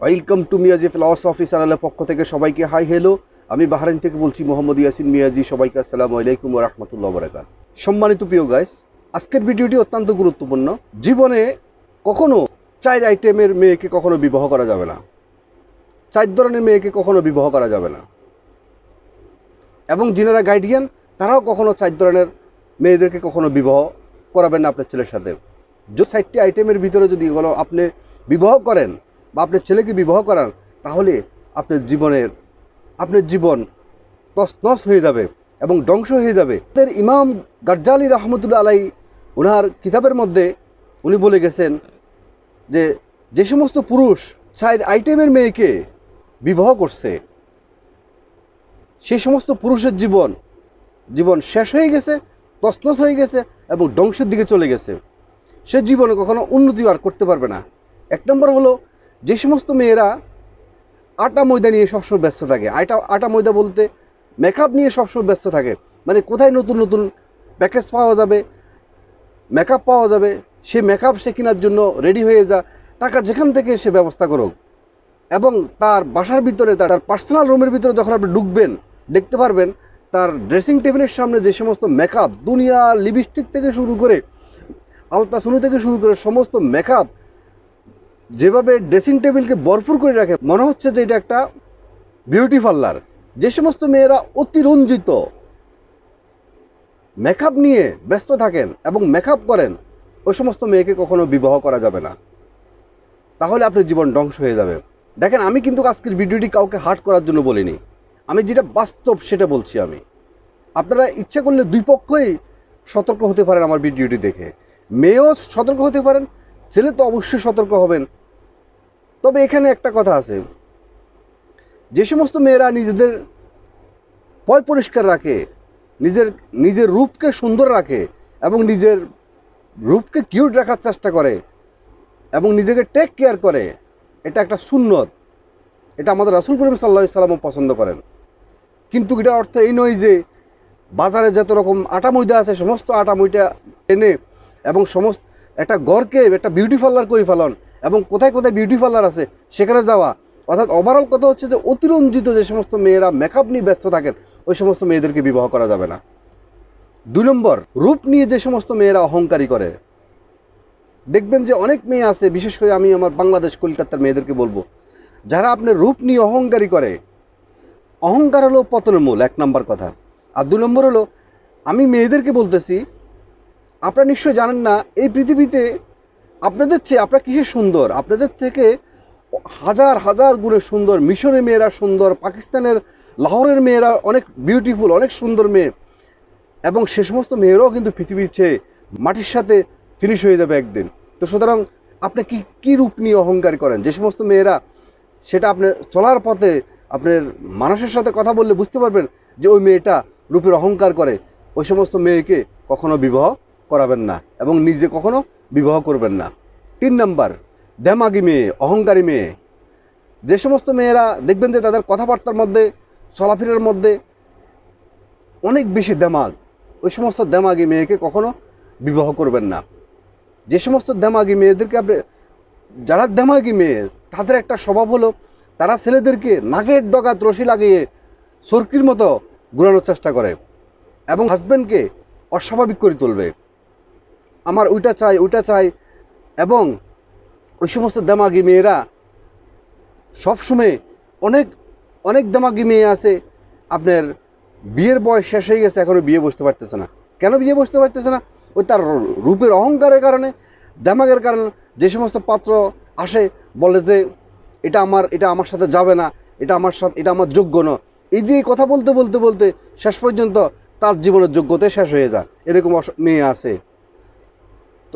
Welcome to Miyaji flowers office আনালের পক্ষ থেকে সবাইকে হাই হেলো আমি বাহারাইন থেকে বলছি মোহাম্মদ ইয়াসিন মিয়াজি, সবাইকে আসসালামু আলাইকুম রহমতুল্লাহ বরাকাত সম্মানিত প্রিয় গাইস আজকের ভিডিওটি অত্যন্ত গুরুত্বপূর্ণ। জীবনে কখনো চার আইটেমের মেয়েকে কখনো বিবাহ করা যাবে না। চার ধরনের মেয়েকে কখনো বিবাহ করা যাবে না। এবং যিনারা গাইডিয়ান তারাও কখনো চার ধরনের মেয়েদেরকে কখনো বিবাহ করাবেন না আপনার ছেলের সাথে। যে চারটি আইটেমের ভিতরে যদি কোনো আপনি বিবাহ করেন বা আপনার ছেলেকে বিবাহ করান তাহলে আপনার জীবনের, আপনার জীবন তসনস হয়ে যাবে এবং ধ্বংস হয়ে যাবে। তাদের ইমাম গাজ্জালি রহমতুল্লা আলাই ওনার কিতাবের মধ্যে উনি বলে গেছেন যে যে সমস্ত পুরুষ সাইড আইটেমের মেয়েকে বিবাহ করছে সেই সমস্ত পুরুষের জীবন জীবন শেষ হয়ে গেছে, তসনস হয়ে গেছে এবং ধ্বংসের দিকে চলে গেছে। সে জীবনে কখনো উন্নতি আর করতে পারবে না। এক নম্বর হলো যে সমস্ত মেয়েরা আটা ময়দা নিয়ে সবসময় ব্যস্ত থাকে। আটা আটা ময়দা বলতে মেকআপ নিয়ে সবসময় ব্যস্ত থাকে। মানে কোথায় নতুন নতুন প্যাকেজ পাওয়া যাবে মেকআপ পাওয়া যাবে, সে মেকআপ সে কেনার জন্য রেডি হয়ে যা, টাকা যেখান থেকে সে ব্যবস্থা করুক। এবং তার বাসার ভিতরে, তার পার্সোনাল রুমের ভিতরে যখন আপনি ঢুকবেন, দেখতে পারবেন, তার ড্রেসিং টেবিলের সামনে যে সমস্ত মেকআপ দুনিয়া লিপস্টিক থেকে শুরু করে আলতা আলতাসনু থেকে শুরু করে সমস্ত মেকআপ যেভাবে ড্রেসিং টেবিলকে ভরপুর করে রাখে, মনে হচ্ছে যে এটা একটা বিউটি পার্লার। যে সমস্ত মেয়েরা অতিরঞ্জিত, মেকআপ নিয়ে ব্যস্ত থাকেন এবং মেকআপ করেন, ওই সমস্ত মেয়েকে কখনো বিবাহ করা যাবে না। তাহলে আপনার জীবন ধ্বংস হয়ে যাবে। দেখেন, আমি কিন্তু আজকের ভিডিওটি কাউকে হার্ট করার জন্য বলিনি। আমি যেটা বাস্তব সেটা বলছি আমি। আপনারা ইচ্ছা করলে দুই পক্ষই সতর্ক হতে পারেন আমার ভিডিওটি দেখে। মেয়েও সতর্ক হতে পারেন ছেলে তো অবশ্যই সতর্ক হবেন। তবে এখানে একটা কথা আছে। যে সমস্ত মেয়েরা নিজেদের পয় পরিষ্কার রাখে, নিজের নিজের রূপকে সুন্দর রাখে এবং নিজের রূপকে কিউট রাখার চেষ্টা করে এবং নিজেকে টেক কেয়ার করে, এটা একটা সুন্নত। এটা আমাদের রাসুল করিম সাল্লাহ সাল্লামও পছন্দ করেন। কিন্তু এটার অর্থ এই নয় যে বাজারে যত রকম আটা ময়দা আছে, সমস্ত আটা ময়দা এনে এবং সমস্ত একটা গড়কে, একটা বিউটি পার্লার করে ফেলন। এবং কোথায় কোথায় বিউটি পার্লার আছে, সেখানে যাওয়া। অর্থাৎ ওভারঅল কথা হচ্ছে যে, অতিরঞ্জিত যে সমস্ত মেয়েরা মেকআপ নিয়ে ব্যস্ত থাকেন, ওই সমস্ত মেয়েদেরকে বিবাহ করা যাবে না। দুই নম্বর, রূপ নিয়ে যে সমস্ত মেয়েরা অহংকারী করে। দেখবেন যে অনেক মেয়ে আছে, বিশেষ করে আমি আমার বাংলাদেশ, কলকাতার মেয়েদেরকে বলব, যারা আপনার রূপ নিয়ে অহংকারী করে। অহংকার হলো পতনের মূল এক নম্বর কথা। আর দু নম্বর হলো, আমি মেয়েদেরকে বলতেছি আপনারা নিশ্চয় জানেন না, এই পৃথিবীতে আপনাদের চেয়ে আপনারা কিসের সুন্দর? আপনাদের থেকে হাজার হাজার গুণে সুন্দর, মিশরের মেয়েরা সুন্দর, পাকিস্তানের, লাহোরের মেয়েরা অনেক বিউটিফুল অনেক সুন্দর মেয়ে। এবং সে সমস্ত মেয়েরাও কিন্তু পৃথিবীর চেয়ে মাটির সাথে ফিনিশ হয়ে যাবে একদিন। তো সুতরাং আপনি কি, কী রূপ নিয়ে অহংকার করেন? যে সমস্ত মেয়েরা সেটা আপনি চলার পথে আপনার মানুষের সাথে কথা বললে বুঝতে পারবেন যে ওই মেয়েটা রূপের অহংকার করে। ওই সমস্ত মেয়েকে কখনো বিবাহ করাবেন না এবং নিজে কখনো বিবাহ করবেন না। তিন নাম্বার, দেমাগি মেয়ে, অহংকারী মেয়ে। যে সমস্ত মেয়েরা দেখবেন যে তাদের কথাবার্তার মধ্যে, চলাফেরার মধ্যে অনেক বেশি দেমাগ, ওই সমস্ত দেমাগি মেয়েকে কখনো বিবাহ করবেন না। যে সমস্ত দেমাগি মেয়েদেরকে আপনি, যারা দেমাগি মেয়ে, তাদের একটা স্বভাব হলো, তারা ছেলেদেরকে নাকের ডগাত রশি লাগিয়ে সরকির মতো ঘুরানোর চেষ্টা করে এবং হাজব্যান্ডকে অস্বাভাবিক করে তুলবে। আমার ওইটা চাই ওইটা চাই। এবং ওই সমস্ত দেমাগি মেয়েরা সবসময় অনেক অনেক দেমাগি মেয়ে আছে। আপনার বিয়ের বয়স শেষ হয়ে গেছে এখনও বিয়ে বসতে পারতেছে না। কেন বিয়ে বসতে পারতেছে না? ওই তার রূপের অহংকারের কারণে, দেমাগের কারণে যে সমস্ত পাত্র আসে, বলে যে এটা আমার এটা আমার সাথে যাবে না, এটা আমার সাথে, এটা আমার যোগ্য না। এই যে কথা বলতে বলতে বলতে শেষ পর্যন্ত তার জীবনের যোগ্যতা শেষ হয়ে যায়। এরকম মেয়ে আছে।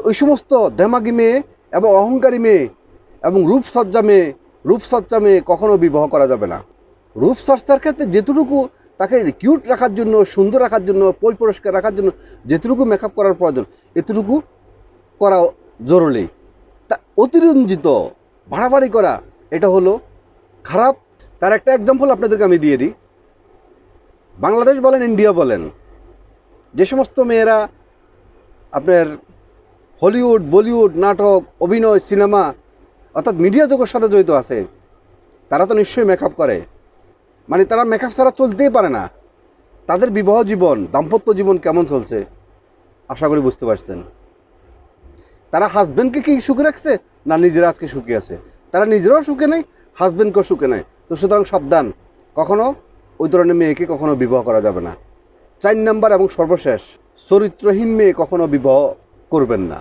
তো ওই সমস্ত দেমাগি মেয়ে এবং অহংকারী মেয়ে এবং রূপসজ্জা মেয়ে রূপসজ্জা মেয়ে কখনো বিবাহ করা যাবে না। রূপচর্চার ক্ষেত্রে যেটুকু তাকে কিউট রাখার জন্য, সুন্দর রাখার জন্য, পই পরিষ্কার রাখার জন্য যেটুকু মেকআপ করার প্রয়োজন এতটুকু করা জরুরি। তা অতিরঞ্জিত, বাড়াবাড়ি করা, এটা হলো খারাপ। তার একটা এক্সাম্পল আপনাদেরকে আমি দিয়ে দিই। বাংলাদেশ বলেন ইন্ডিয়া বলেন, যে সমস্ত মেয়েরা আপনার হলিউড, বলিউড, নাটক, অভিনয়, সিনেমা, অর্থাৎ মিডিয়া জগতের সাথে জড়িত আছে। তারা তো নিশ্চয়ই মেকআপ করে। মানে তারা মেকআপ ছাড়া চলতেই পারে না। তাদের বিবাহ জীবন, দাম্পত্য জীবন কেমন চলছে, আশা করি বুঝতে পারছেন। তারা হাজব্যান্ডকে কি সুখে রাখছে, না নিজেরা আজকে সুখী আছে? তারা নিজেরাও সুখে নেই হাজব্যান্ডকেও সুখে নেই। তো সুতরাং সাবধান, কখনো ওই ধরনের মেয়েকে কখনো বিবাহ করা যাবে না। চার নাম্বার এবং সর্বশেষ, চরিত্রহীন মেয়ে কখনো বিবাহ করবেন না।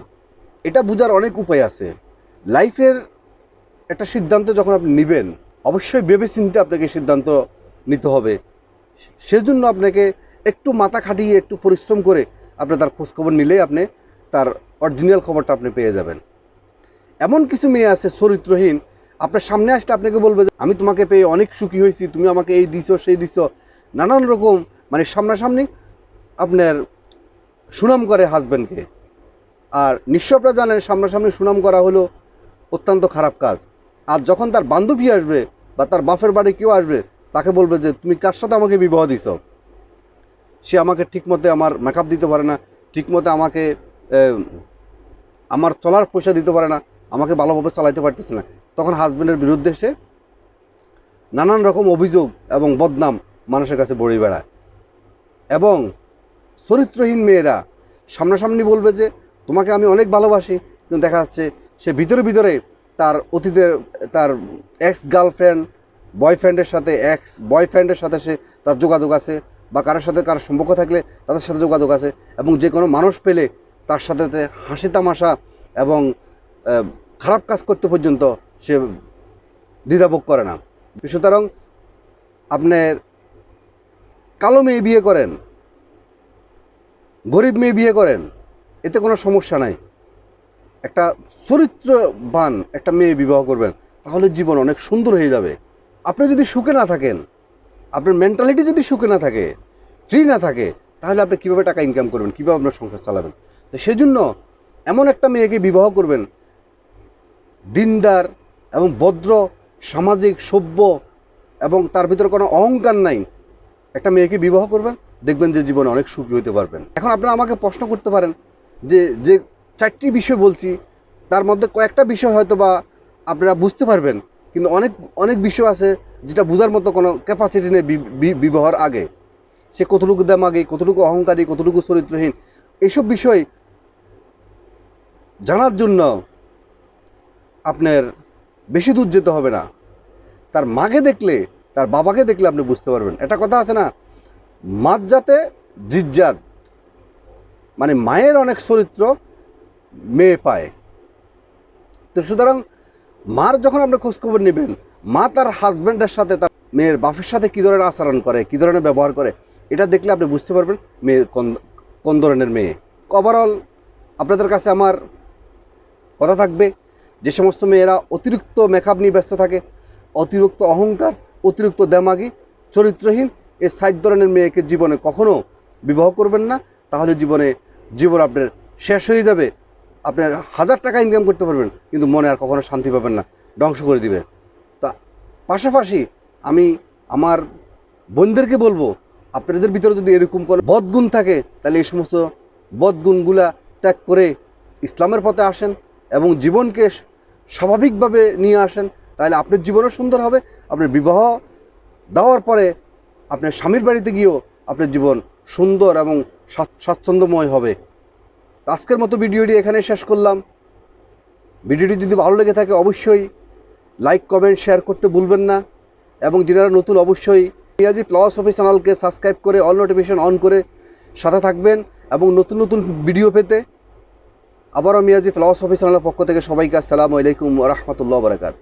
এটা বোঝার অনেক উপায় আছে। লাইফের একটা সিদ্ধান্ত যখন আপনি নেবেন অবশ্যই ভেবে চিন্তে আপনাকে সিদ্ধান্ত নিতে হবে। সেজন্য আপনাকে একটু মাথা খাটিয়ে একটু পরিশ্রম করে আপনি তার খোঁজখবর নিলেই আপনি তার অরিজিনাল খবরটা আপনি পেয়ে যাবেন। এমন কিছু মেয়ে আছে চরিত্রহীন আপনার সামনে আসলে আপনাকে বলবে যে, আমি তোমাকে পেয়ে অনেক সুখী হয়েছি তুমি আমাকে এই দিছো সেই দিছো। নানান রকম মানে সামনাসামনি আপনার সুনাম করে হাজব্যান্ডকে আর আপনারা জানেন সামনাসামনি সুনাম করা হলো অত্যন্ত খারাপ কাজ। আর যখন তার বান্ধবী আসবে বা তার বাপের বাড়ি কেউ আসবে, তাকে বলবে যে, তুমি কার সাথে আমাকে বিবাহ দিছ? সে আমাকে ঠিকমতো আমার মেকআপ দিতে পারে না, ঠিকমতো আমাকে আমার চলার পয়সা দিতে পারে না, আমাকে ভালোভাবে চালাইতে পারতেছে না। তখন হাজব্যান্ডের বিরুদ্ধে সে নানান রকম অভিযোগ এবং বদনাম মানুষের কাছে বড়ে বেড়ায়। এবং চরিত্রহীন মেয়েরা সামনাসামনি বলবে যে তোমাকে আমি অনেক ভালোবাসি, কিন্তু দেখা যাচ্ছে সে ভিতরে ভিতরে তার অতীতের, তার এক্স গার্লফ্রেন্ড বয়ফ্রেন্ডের সাথে এক্স বয়ফ্রেন্ডের সাথে সে তার যোগাযোগ আছে, বা কারোর সাথে কারোর সম্পর্ক থাকলে তাদের সাথে যোগাযোগ আছে, এবং যে কোনো মানুষ পেলে তার সাথে হাসি তামাশা এবং খারাপ কাজ করতে পর্যন্ত সে দ্বিধাবোধ করে না। সুতরাং আপনার কালো মেয়ে বিয়ে করেন, গরিব মেয়ে বিয়ে করেন এতে কোনো সমস্যা নাই। একটা চরিত্রবান একটা মেয়ে বিবাহ করবেন, তাহলে জীবন অনেক সুন্দর হয়ে যাবে। আপনি যদি সুখে না থাকেন, আপনার মেন্টালিটি যদি সুখে না থাকে ফ্রি না থাকে, তাহলে আপনি কীভাবে টাকা ইনকাম করবেন, কীভাবে আপনার সংসার চালাবেন? তো সেজন্য এমন একটা মেয়েকে বিবাহ করবেন, দিনদার এবং ভদ্র, সামাজিক, সভ্য এবং তার ভিতরে কোনো অহংকার নাই। একটা মেয়েকে বিবাহ করবেন, দেখবেন যে জীবনে অনেক সুখী হতে পারবেন। এখন আপনারা আমাকে প্রশ্ন করতে পারেন যে যে চারটি বিষয় বলছি, তার মধ্যে কয়েকটা বিষয় হয়তো বা আপনারা বুঝতে পারবেন, কিন্তু অনেক অনেক বিষয় আছে যেটা বোঝার মতো কোনো ক্যাপাসিটি নেই বিবাহর আগে। সে কতটুকু দামাগি, কতটুকু অহংকারী, কতটুকু চরিত্রহীন এইসব বিষয় জানার জন্য আপনার বেশি দূর যেতে হবে না। তার মাকে দেখলে, তার বাবাকে দেখলে আপনি বুঝতে পারবেন। একটা কথা আছে না মাত যাতে জিজ্জাত। মানে মায়ের অনেক চরিত্র মেয়ে পায়। তো সুতরাং মার যখন আপনি খোঁজখবর নেবেন, মা তার হাজব্যান্ডের সাথে তার মেয়ের বাপের সাথে কী ধরনের আচরণ করে, কী ধরনের ব্যবহার করে, এটা দেখলে আপনি বুঝতে পারবেন মেয়ে কোন ধরনের মেয়ে। ওভারঅল আপনাদের কাছে আমার কথা থাকবে যে সমস্ত মেয়েরা অতিরিক্ত মেকআপ নিয়ে ব্যস্ত থাকে, অতিরিক্ত অহংকার, অতিরিক্ত দেমাগি, চরিত্রহীন এই সাইড ধরনের মেয়েকে জীবনে কখনো বিবাহ করবেন না, তাহলে জীবনে জীবন আপনার শেষ হয়ে যাবে। আপনার হাজার টাকা ইনকাম করতে পারবেন, কিন্তু মনে আর কখনো শান্তি পাবেন না। ধ্বংস করে দিবে। তা পাশাপাশি আমি আমার বোনদেরকে বলব, আপনাদের ভিতরে যদি এরকম কোনো বদগুণ থাকে, তাহলে এই সমস্ত বদগুণগুলা ত্যাগ করে ইসলামের পথে আসেন এবং জীবনকে স্বাভাবিকভাবে নিয়ে আসেন। তাহলে আপনার জীবনও সুন্দর হবে, আপনার বিবাহ দেওয়ার পরে আপনার স্বামীর বাড়িতে গিয়েও আপনার জীবন সুন্দর এবং স্বাচ্ছন্দ্যময় হবে। আজকের মতো ভিডিওটি এখানে শেষ করলাম। ভিডিওটি যদি ভালো লেগে থাকে অবশ্যই লাইক, কমেন্ট, শেয়ার করতে ভুলবেন না। এবং যারা নতুন অবশ্যই পিয়াজি প্লাস অফিস চ্যানেলকে সাবস্ক্রাইব করে অল নোটিফিকেশন অন করে সাথে থাকবেন এবং নতুন নতুন ভিডিও পেতে আবারও মিয়াজি ফ্লাওয়ার্স অফিস চ্যানেলের পক্ষ থেকে সবাইকে আসসালামু আলাইকুম রহমতুল্লাহ বারাকাত